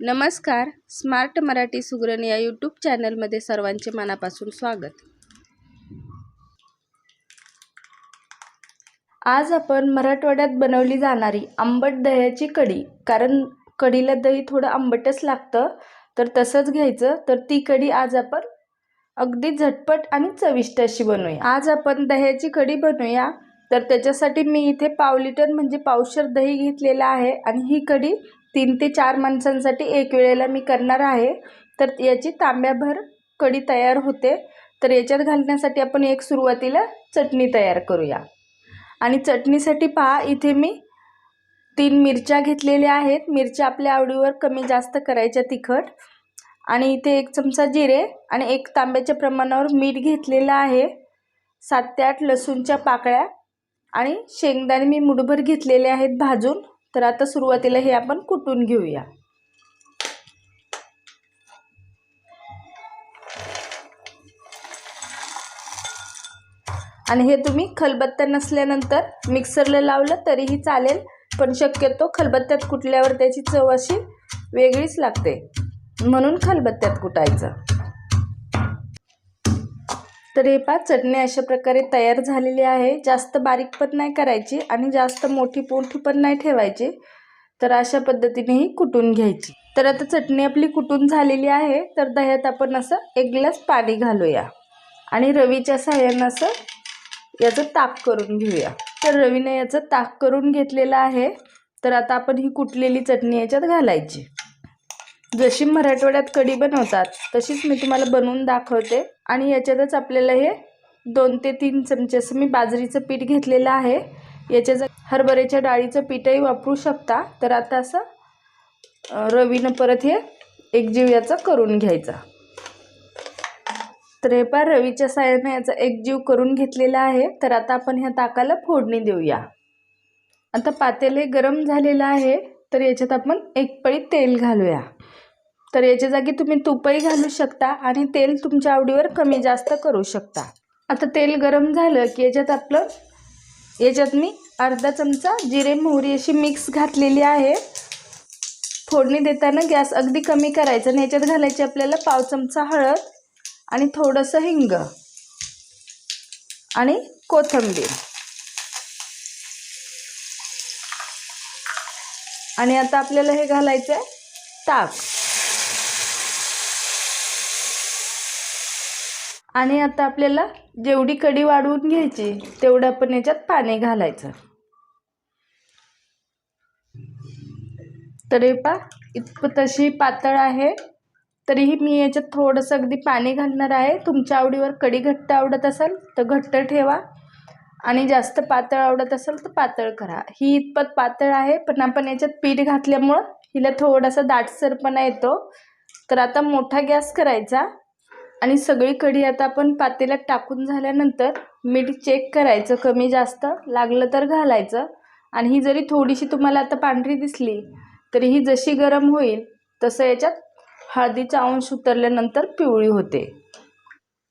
नमस्कार स्मार्ट मराठी सुगरण या यूट्यूब चॅनलमध्ये सर्वांचे मनापासून स्वागत. आज आपण मराठवाड्यात बनवली जाणारी आंबट दह्याची कढी कारण कढीला दही थोडं आंबटच लागतं तर तसंच घ्यायचं तर ती कढी आज आपण अगदी झटपट आणि चविष्ट अशी बनवूया. आज आपण दह्याची कढी बनवूया तर त्याच्यासाठी मी इथे पाव लिटर म्हणजे पावशर दही घेतलेलं आहे आणि ही कढी तीन ते चार माणसांसाठी एक वेळेला मी करणार आहे. तर याची तांब्याभर कढी तयार होते. तर याच्यात घालण्यासाठी आपण एक सुरुवातीला चटणी तयार करूया. आणि चटणीसाठी पहा इथे मी तीन मिरच्या घेतलेल्या आहेत. मिरच्या आपल्या आवडीवर कमी जास्त करायच्या तिखट. आणि इथे एक चमचा जिरे आणि एक तांब्याच्या प्रमाणावर मीठ घेतलेलं आहे. सात ते आठ लसूणच्या पाकळ्या आणि शेंगदाणे मी मुठभर घेतलेले आहेत भाजून. तर आता सुरुवातीला हे आपण कुटून घेऊया. आणि हे तुम्ही खलबत्त्या नसल्यानंतर मिक्सरला लावलं तरीही चालेल पण शक्यतो खलबत्त्यात कुटल्यावर त्याची चव अशी वेगळीच लागते. म्हणून खलबत्त्यात कुटायचं. तर हे पा चटणी अशा प्रकारे तयार झालेली आहे. जास्त बारीक पण नाही करायची आणि जास्त मोठी पोठी पण नाही ठेवायची. तर अशा पद्धतीने ही कुटून घ्यायची. तर आता चटणी आपली कुटून झालेली आहे. तर दह्यात आपण असं एक ग्लास पाणी घालूया. आणि रवीच्या सहाय्यानं असं याचं ताक करून घेऊया. तर रवीने याचं ताक करून घेतलेलं आहे. तर आता आपण ही कुटलेली चटणी याच्यात घालायची. जशी मराठवाड्यात कढी बनवतात तशीच मी तुम्हाला बनवून दाखवते. आणि याच्यातच आपल्याला हे दोन ते तीन चमचे असं मी बाजरीचं पीठ घेतलेलं आहे. याच्या हरभऱ्याच्या डाळीचं पीठही वापरू शकता. तर आता असं रवीनं परत हे एकजीव याचा करून घ्यायचा. तर हे पार रवीच्या साह्याने याचा एकजीव करून घेतलेला आहे. तर आता आपण ह्या ताकाला फोडणी देऊया. आता पातेले गरम झालेलं आहे. तर याच्यात आपण एक पळी तेल घालूया. तर याच्या जागी तुम्ही तुपही घालू शकता आणि तेल तुमच्या आवडीवर कमी जास्त करू शकता. आता तेल गरम झालं की याच्यात आपलं याच्यात मी अर्धा चमचा जिरे मोहरी अशी मिक्स घातलेली आहे. फोडणी देताना गॅस अगदी कमी करायचा आणि याच्यात घालायची आपल्याला पाव चमचा हळद आणि थोडंसं हिंग आणि कोथिंबीर. आणि आता आपल्याला हे घालायचं आहे ताक. आणि आता आपल्याला जेवढी कढी वाढवून घ्यायची तेवढं आपण याच्यात पाणी घालायचं. तर हे पा इतकं तशी पातळ आहे. तरीही मी याच्यात थोडंसं अगदी पाणी घालणार आहे. तुमच्या आवडीवर कढी घट्ट आवडत असेल तर घट्ट ठेवा. आणि जास्त पातळ आवडत असेल तर पातळ करा. ही इतपत पातळ आहे पण आपण याच्यात पीठ घातल्यामुळं हिला थोडासा दाटसरपणा येतो. तर आता मोठा गॅस करायचा. आणि सगळी कढी आता आपण पातेल्यात टाकून झाल्यानंतर मीठ चेक करायचं कमी जास्त लागलं तर घालायचं. आणि ही जरी थोडीशी तुम्हाला आता पांढरी दिसली तरी ही जशी गरम होईल तसं याच्यात हळदीचा अंश उतरल्यानंतर पिवळी होते.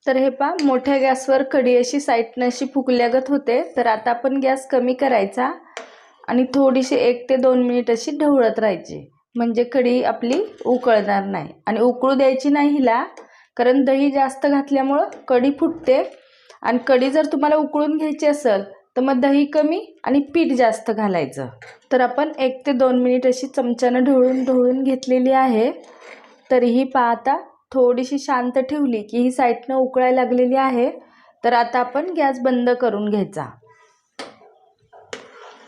तर हे पा मोठ्या गॅसवर कढी अशी साईडनं अशी फुकल्यागत होते. तर आता आपण गॅस कमी करायचा आणि थोडीशी एक ते दोन मिनिट अशी ढवळत राहायची. म्हणजे कढी आपली उकळणार नाही. आणि उकळू द्यायची नाही हिला कारण दही जास्त घातल्यामुळं कढी फुटते. आणि कढी जर तुम्हाला उकळून घ्यायची असेल तर मग दही कमी आणि पीठ जास्त घालायचं. तर आपण एक ते दोन मिनिट अशी चमच्यानं ढवळून ढवळून घेतलेली आहे. तरीही पाहता थोडीशी शांत ठेवली की ही साईडनं उकळायला लागलेली आहे. तर आता आपण गॅस बंद करून घ्यायचा.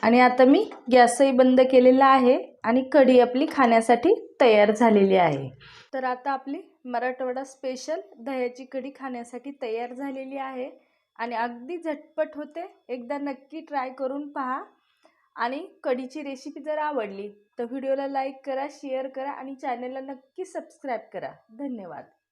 आणि आता मी गॅसही बंद केलेला आहे आणि कढी आपली खाण्यासाठी तयार झालेली आहे. तर आता आपली मराठवाडा स्पेशल दह्याची कढी खाण्यासाठी तयार झालेली आहे. आणि अगदी झटपट होते. एकदा नक्की ट्राय करून पहा. आणि कढीची रेसिपी जर आवडली तर व्हिडिओला लाईक करा शेअर करा आणि चॅनलला नक्की सबस्क्राईब करा. धन्यवाद.